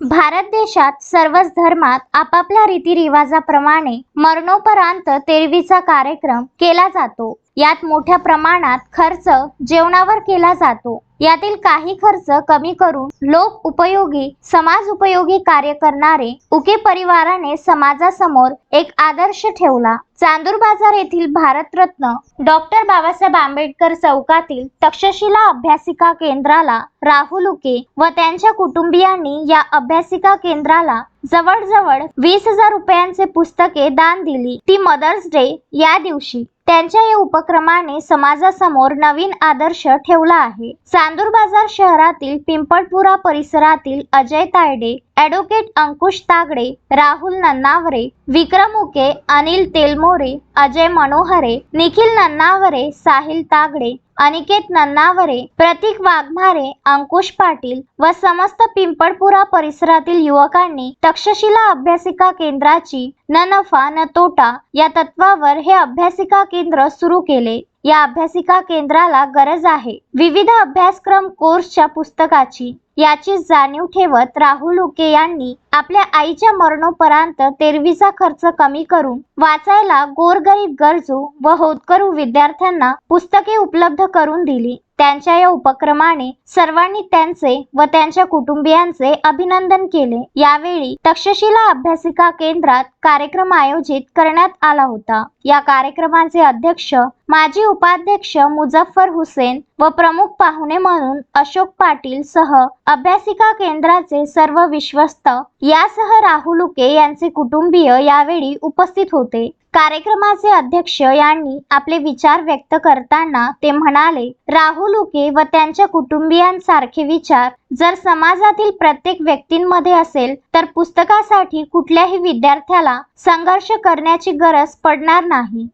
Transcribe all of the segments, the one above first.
भारत देशात सर्वच धर्मात आपापल्या रीतिरिवाजाप्रमाणे मरणोपरांत तेरवीचा कार्यक्रम केला जातो. यात मोठ्या प्रमाणात खर्च जेवणावर केला जातो. यातील काही खर्च कमी करून लोक उपयोगी समाज उपयोगी कार्य करणारे उके परिवाराने समाजासमोर एक आदर्श ठेवला. चांदूर बाजार येथील भारतरत्न डॉक्टर बाबासाहेब आंबेडकर चौकातील तक्षशिला अभ्यासिका केंद्राला राहुल उके व त्यांच्या कुटुंबियांनी या अभ्यासिका केंद्राला जवळजवळ वीस हजार रुपयांचे पुस्तके दान दिली. ती मदर्स डे या दिवशी. त्यांच्या या उपक्रमाने समाजासमोर नवीन आदर्श ठेवला आहे. चांदूर बाजार शहरातील पिंपळपुरा परिसरातील अजय तायडे ॲडव्होकेट अंकुश तागडे राहुल नन्नावरे विक्रम उके अनिल तेलमोरे अजय मनोहरे निखिल नन्नावरे साहिल तागडे अनिकेत नन्नावरे प्रतीक वाघमारे अंकुश पाटील व समस्त पिंपळपुरा परिसरातील युवकांनी तक्षशिला अभ्यासिका केंद्राची न नफा न तोटा या तत्वावर हे अभ्यासिका केंद्र सुरू केले. या अभ्यासिका केंद्राला गरज आहे. विविध अभ्यासक्रम कोर्सच्या पुस्तकाची याची जाणीव ठेवत राहुल उके यांनी आपल्या आईच्या मरणोपरांत तेरवीचा खर्च कमी करून वाचायला गोरगरीब गरजू व होतकरू विद्यार्थ्यांना पुस्तके उपलब्ध करून दिली. त्यांच्या या उपक्रमाने सर्वांनी त्यांचे व त्यांच्या कुटुंबियांचे अभिनंदन केले. यावेळी तक्षशिला अभ्यासिका केंद्रात कार्यक्रम आयोजित करण्यात आला होता. या कार्यक्रमाचे अध्यक्ष माजी उपाध्यक्ष मुझफ्फर हुसेन व प्रमुख पाहुणे म्हणून अशोक पाटील सह अभ्यासिका केंद्राचे सर्व विश्वस्त यासह राहुल उके यांचे कुटुंबीय यावेळी उपस्थित होते. कार्यक्रमाचे अध्यक्ष यांनी आपले विचार व्यक्त करताना ते म्हणाले राहुल उके व त्यांच्या कुटुंबियांसारखे विचार जर समाजातील प्रत्येक व्यक्तींमध्ये असेल तर पुस्तकासाठी कुठल्याही विद्यार्थ्याला संघर्ष करण्याची गरज पडणार नाही.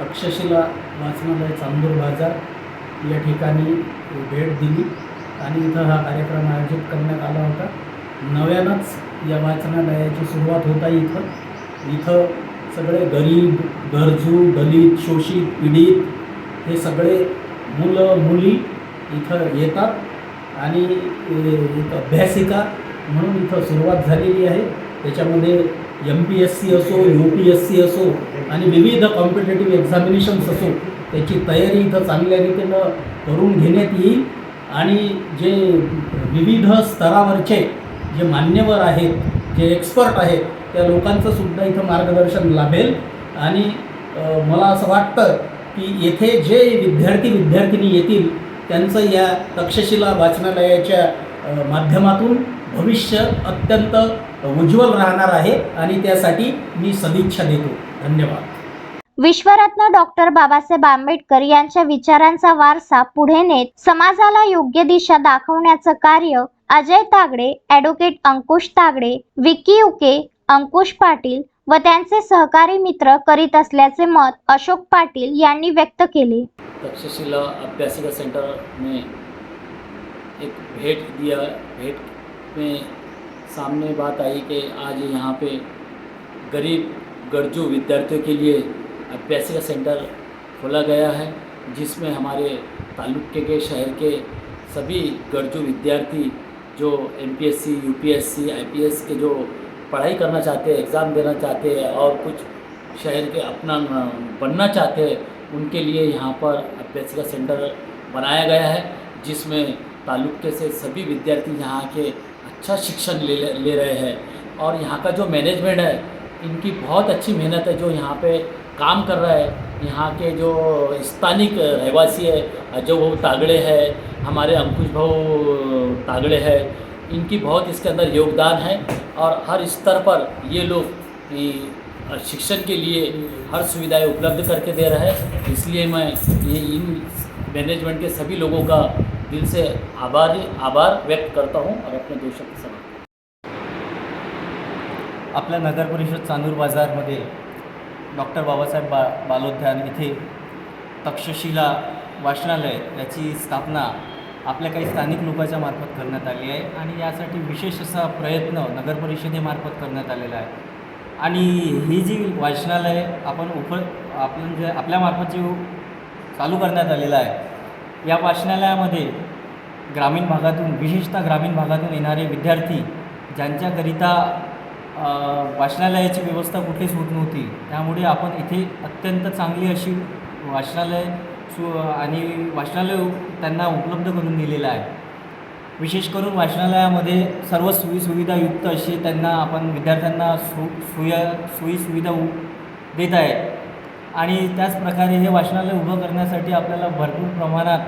तक्षशिला वाचनालय चांदूर बाजार. या ठिकाणी भेट दिली आणि इथं हा कार्यक्रम आयोजित करण्यात आला होता. नव्यानंच या वाचनालयाची सुरुवात होत आहे इथं. इथं सगळे गरीब गरजू दलित शोषित पीडित हे सगळे मुलं मुली इथं येतात आणि एक अभ्यासिका म्हणून इथं सुरुवात झालेली आहे. त्याच्यामध्ये एम पी एस सी असो यू पी एस सी असो आणि विविध कॉम्पिटेटिव्ह एक्झामिनेशन्स असो त्याची तयारी इथं चांगल्या रीतीनं करून घेण्यात येईल. आणि जे विविध स्तरावरचे जे मान्यवर आहेत जे एक्सपर्ट आहेत त्या लोकांचं सुद्धा इथं मार्गदर्शन लाभेल. आणि मला असं वाटतं की येथे जे विद्यार्थी विद्यार्थिनी येतील त्यांचं या तक्षशिला वाचनालयाच्या माध्यमातून भविष्य अत्यंत उज्ज्वल राहणार आहे. आणि त्यासाठी मी सदिच्छा देतो. धन्यवाद. विश्वरत्न डॉक्टर बाबासाहेब आंबेडकर यांच्या विचारांचा वारसा पुढे नेत समाजाला योग्य दिशा दाखवण्याचं कार्य अजय तागडे ॲडव्होकेट अंकुश तागडे विकी उके अंकुश पाटील व त्यांचे सहकारी मित्र करीत असल्याचे मत अशोक पाटील यांनी व्यक्त केले. तक्षशिला अभ्यासिका सेंटर में एक भेंट दिया. भेंट में सामने बात आई कि आज यहाँ पे गरीब गरजू विद्यार्थियों के लिए अभ्यासिका सेंटर खोला गया है, जिसमें हमारे तालुके के शहर के सभी गरजू विद्यार्थी जो M P S C U P S C I P S के जो पढ़ाई करना चाहते हैं एग्ज़ाम देना चाहते हैं और कुछ शहर के अपना बनना चाहते हैं, उनके लिए यहाँ पर अभ्यासिका सेंटर बनाया गया है, जिसमें तालुके से सभी विद्यार्थी यहाँ के अच्छा शिक्षण ले ले रहे हैं। और यहाँ का जो मैनेजमेंट है इनकी बहुत अच्छी मेहनत है, जो यहाँ पे काम कर रहा है। यहाँ के जो स्थानिक रहवासी है अजय भाऊ तागड़े है, हमारे अंकुश भाऊ तागड़े है, इनकी बहुत इसके अंदर योगदान है। और हर स्तर पर ये लोग शिक्षण के लिए हर सुविधाएँ उपलब्ध करके दे रहे हैं। इसलिए मैं ये इन मैनेजमेंट के सभी लोगों का दिल से आभार आभार व्यक्त करता हूँ और अपने दो के समाप्त आपल्या नगर परिषद चांदूर बाजारमध्ये डॉक्टर बाबासाहेब बा बालोद्यान इथे तक्षशिला वाचनालय याची स्थापना आपल्या काही स्थानिक लोकांच्या मार्फत करण्यात आली आहे आणि यासाठी विशेष असा प्रयत्न नगर परिषदेमार्फत करण्यात आलेला आहे. आणि ही जी वाचनालय आपण उप आपण जे आपल्यामार्फत जे चालू करण्यात आलेलं आहे या वाचनालयामध्ये ग्रामीण भागातून विशेषतः ग्रामीण भागातून येणारे विद्यार्थी ज्यांच्याकरिता वाचनालयाची व्यवस्था कुठेच होत नव्हती. त्यामुळे आपण इथे अत्यंत चांगली अशी वाचनालय सु आणि वाचनालय त्यांना उपलब्ध करून दिलेलं आहे. विशेष करून वाचनालयामध्ये सर्व सोयीसुविधायुक्त अशी त्यांना आपण विद्यार्थ्यांना सु सुया सोयीसुविधा उ देत आहे आणि त्याचप्रकारे हे वाचनालय उभं करण्यासाठी आपल्याला भरपूर प्रमाणात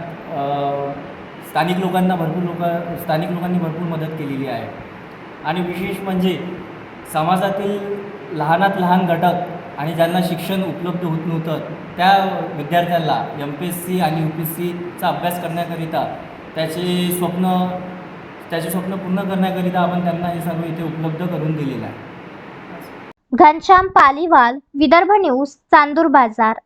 स्थानिक लोकांना भरपूर लोक स्थानिक लोकांनी भरपूर मदत केलेली आहे. आणि विशेष म्हणजे समाजातील लहानात लहान घटक आणि ज्यांना शिक्षण उपलब्ध होत नव्हतं त्या विद्यार्थ्यांना एम पी एस सी आणि यू पी एस सीचा अभ्यास करण्याकरिता त्याचे स्वप्न त्याचे स्वप्न पूर्ण करण्याकरिता आपण त्यांना हे सर्व इथे उपलब्ध करून दिलेलं आहे. घनश्याम पालीवाल विदर्भ न्यूज चांदूर बाजार.